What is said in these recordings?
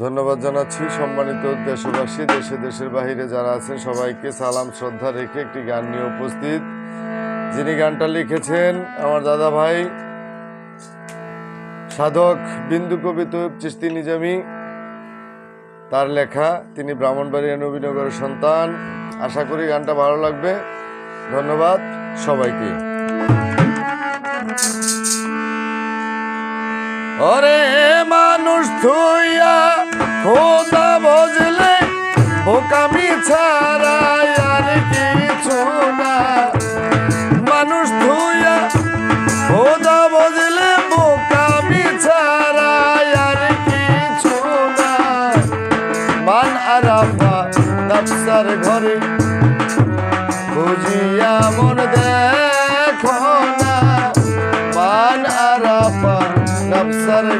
ধন্যবাদ জানাচ্ছি সম্মানিত দেশবাসী, দেশে, দেশের বাহিরে যারা আছেন, সবাইকে সালাম, শ্রদ্ধা রেখে একটি গান নিয়ে উপস্থিত। যিনি গানটা লিখেছেন, আমার দাদা ভাই, সাধক বিন্দু কবি তৈব চিস্তি নিজামি, তার লেখা, তিনি ব্রাহ্মণবাড়িয়া নবীনগরের সন্তান। আশা করি গানটা ভালো লাগবে। ধন্যবাদ সবাইকে। ওরে মানুষ থুইয়া খোদা বজলে বোকামি ছাড়া আর কিছু না। মানুষ থুইয়া খোদা বজলে বোকামি ছাড়া আর কিছু না। মান আরাফা নফসার ঘরে মন মান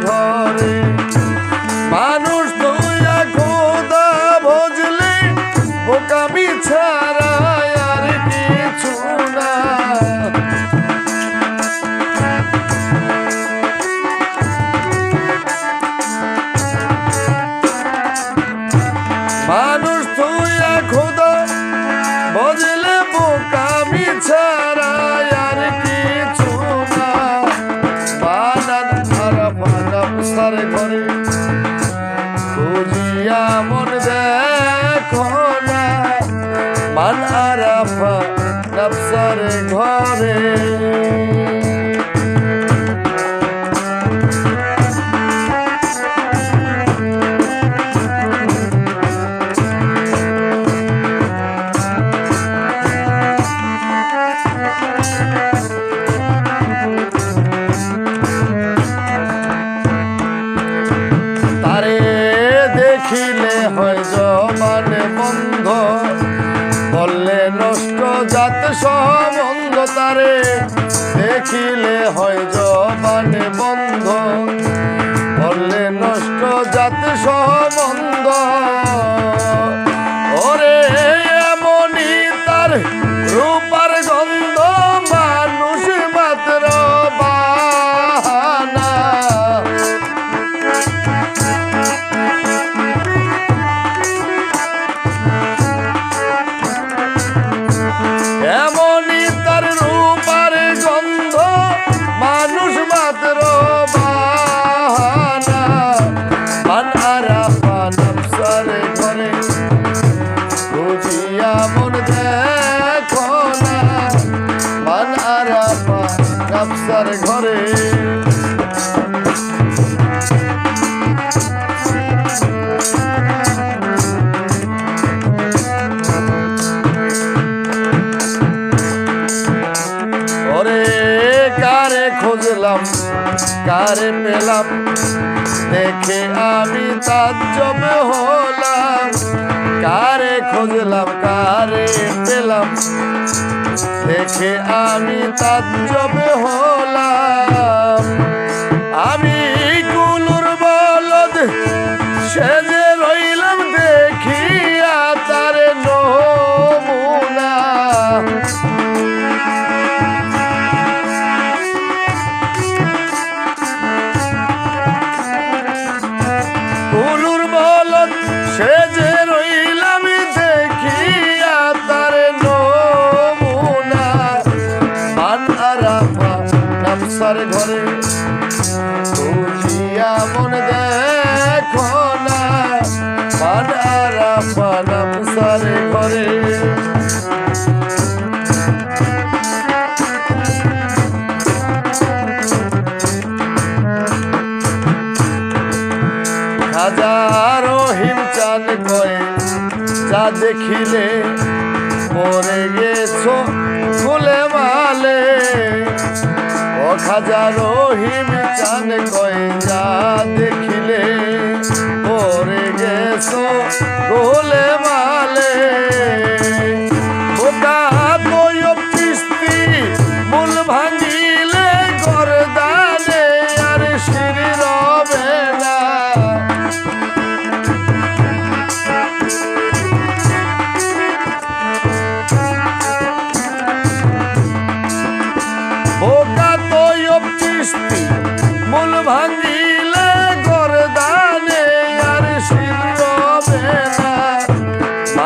ঘরে মানুষ বজলে বোকামি ছাড়া আর কিছু না। বানান আরাফা নফসার ঘরে। বুঝিয়া মন দেখো না। মান আরাফা নফসার ঘরে। নষ্ট জাত সম্বন্ধ তারে দেখিলে হয় জমানে বন্ধ। বললে নষ্ট জাত সম্বন্ধ নফসার ঘরে। কারে খুঁজলাম কারে পেলাম? দেখে আমি তাজ্জব হলাম। কারে খুঁজলাম কারে পেলাম? দেখে আমি তাজ্জব হলাম। আমি নফসার ঘরে। বুঝিয়া মন দেখো না মান আরাফা নফসার ঘরে। হাজারো হিমচান কয়ে যা দেখিলে মরে গেছো ও হাজারো হিমচান কয়ে যা দেখিলে